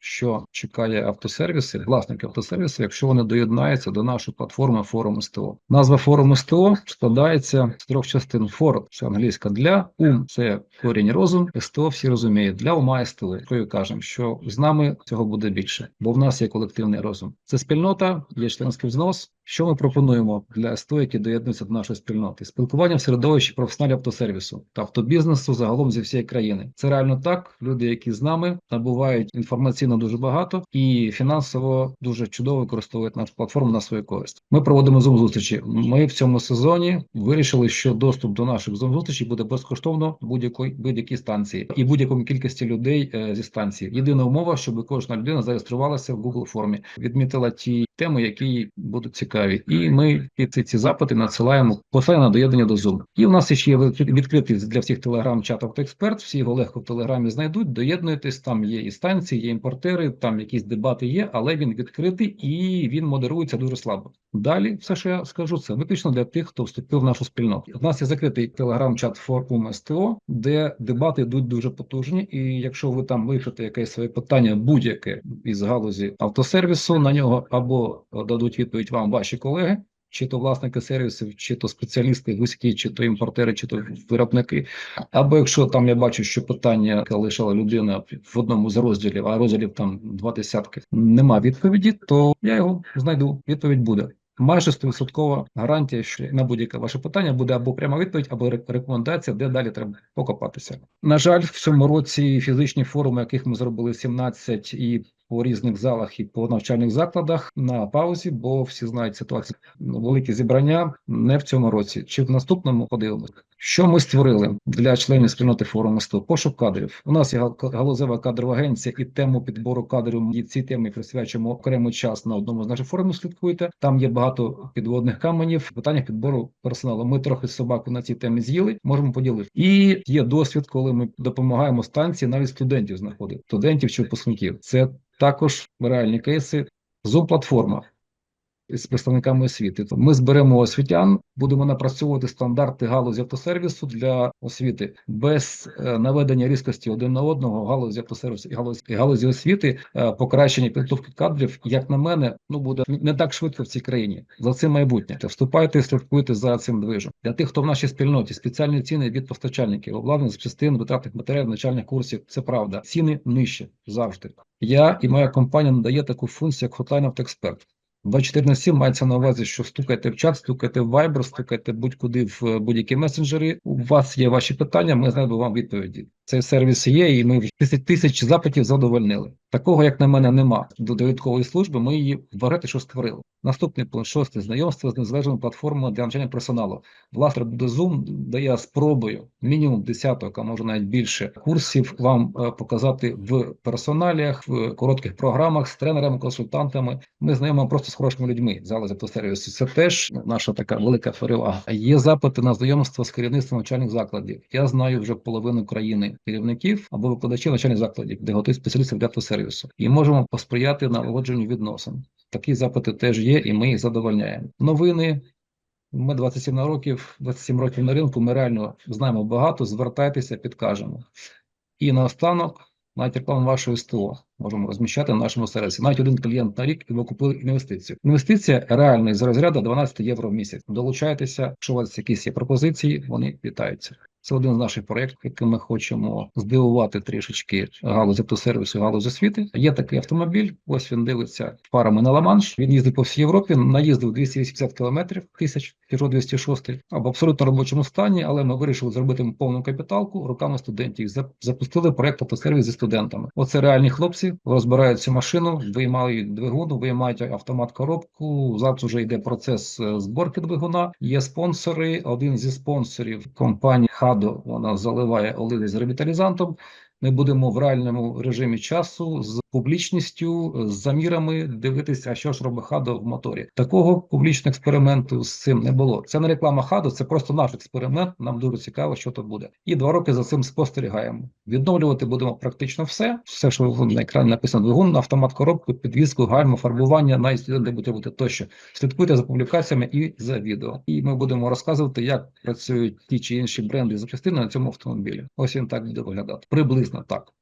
що чекає автосервіси, власники автосервісу, якщо вони доєднаються до нашої платформи форум СТО. Назва форум СТО складається з трьох частин. For – це англійська для ум, це корінь розум. СТО всі розуміють. Для ума СТО. Якою кажемо, що з нами цього буде більше, бо в нас є колективний розум. Це спільнота, є членський взнос. Що ми пропонуємо для СТО, які доєднуються до нашої спільноти? Спілкування в середовищі професіоналів автосервісу та автобізнесу загалом зі всієї країни. Це реально так. Люди, які з нами набувають інформаційно дуже багато і фінансово дуже чудово використовують нашу платформу на свою користь. Ми проводимо зум зустрічі. Ми в цьому сезоні вирішили, що доступ до наших зум зустрічей буде безкоштовно будь-якої будь-якій станції і будь-якому кількості людей е, зі станції. Єдина умова, щоб кожна людина зареєструвалася в Google формі, відмітила ті теми, які будуть цікаві, і ми ці, ці запити надсилаємо посилання на доєднання до Zoom. І в нас ще є відкрит- відкритий для всіх телеграм-чат автоексперт. Всі його легко в телеграмі знайдуть. Доєднуйтесь. Там є і станції, є імпортери, там якісь дебати є, але він відкритий і він модерується дуже слабо. Далі все, що я скажу, це виключно для тих, хто вступив в нашу спільноту. У нас є закритий телеграм-чат форум СТО, де дебати йдуть дуже потужні. І якщо ви там випишете якесь своє питання, будь-яке із галузі автосервісу, на нього або дадуть відповідь вам ваші колеги. Чи то власники сервісів, чи то спеціалісти вузькі, чи то імпортери, чи то виробники. Або якщо там я бачу, що питання лишила людина в одному з розділів, а розділів там два десятки, нема відповіді, то я його знайду. Відповідь буде. Майже 100% гарантія, що на будь-яке ваше питання буде або пряма відповідь, або рекомендація, де далі треба покопатися. На жаль, в цьому році фізичні форуми, яких ми зробили 17 і по різних залах і по навчальних закладах на паузі, бо всі знають ситуацію. Великі зібрання не в цьому році, чи в наступному подивимося. Що ми створили для членів спільноти форуму 100? Пошук кадрів. У нас є галузева кадрова агенція, і тему підбору кадрів. І ці теми присвячуємо окремий час на одному з наших форумів. Слідкуйте. Там є багато підводних каменів. Питання підбору персоналу. Ми трохи собаку на цій темі з'їли. Можемо поділити. І є досвід, коли ми допомагаємо станції навіть студентів знаходити, студентів чи випускників. Це також реальні кейси. Zoom платформа з представниками освіти. То Ми зберемо освітян, будемо напрацьовувати стандарти галузі автосервісу для освіти без е, наведення різкості один на одного галузі автосервісу і галузі, і галузі освіти, е, покращення підготовки кадрів, як на мене, ну буде не так швидко в цій країні. За цим майбутнє. Вступайте, слідкуйте за цим движем. Для тих, хто в нашій спільноті, спеціальні ціни від постачальників, обладнання запчастин, витратних матеріалів, навчальних курсів. Це правда. Ціни нижче завжди. Я і моя компанія надає таку функцію, як Hotline автоексперт. 24 на 7 мається на увазі, що стукайте в чат, стукайте в Viber, стукайте будь-куди в е, будь-які месенджери. У вас є ваші питання, ми знайдемо вам відповіді. Цей сервіс є, і ми вже 10 тисяч запитів задовольнили. Такого, як на мене, нема до довідкової служби. Ми її вважати, що створили. Наступний пункт шостий знайомство з незалежною платформою для навчання персоналу. Власне, буде Zoom дає спробою мінімум десяток, а може навіть більше курсів вам е, показати в персоналіях, в коротких програмах з тренерами, консультантами. Ми знайомимо просто з хорошими людьми з галузі автосервісу. Це теж наша така велика перевага. Є запити на знайомство з керівництвом навчальних закладів. Я знаю вже половину країни керівників або викладачів навчальних закладів, де готують спеціалістів для автосервісу, і можемо посприяти налагодженню відносин. Такі запити теж є, і ми їх задовольняємо. Новини. Ми 27 років, 27 років на ринку. Ми реально знаємо багато. Звертайтеся, підкажемо. І наостанок, навіть реклама вашого СТО можемо розміщати на нашому сервісі. Навіть один клієнт на рік і ви купили інвестицію. Інвестиція реальна з розряду 12 євро в місяць. Долучайтеся, якщо у вас якісь є пропозиції, вони вітаються. Це один з наших проєктів, яким ми хочемо здивувати трішечки галузь автосервісу, галузь освіти. Є такий автомобіль. Ось він дивиться парами на Ла-Манш. Він їздив по всій Європі, наїздив 280 кілометрів тисяч Peugeot 206 в абсолютно робочому стані, але ми вирішили зробити повну капіталку руками студентів. Зап- Запустили проєкт автосервіс зі студентами. Оце реальні хлопці розбирають цю машину, виймають двигун, виймають автомат коробку. Зараз вже йде процес е, зборки двигуна. Є спонсори. Один зі спонсорів компанії Хадо вона заливає оливи з ревіталізантом. Ми будемо в реальному режимі часу з публічністю, з замірами дивитися, що ж робить Хадо в моторі. Такого публічного експерименту з цим не було. Це не реклама Хадо, це просто наш експеримент. Нам дуже цікаво, що тут буде. І два роки за цим спостерігаємо. Відновлювати будемо практично все. Все, що на екрані написано: двигун, автомат, коробку, підвізку, гальму, фарбування, навіть де буде тощо. Слідкуйте за публікаціями і за відео. І ми будемо розказувати, як працюють ті чи інші бренди запчастини на цьому автомобілі. Ось він так буде виглядати. Приблизно так.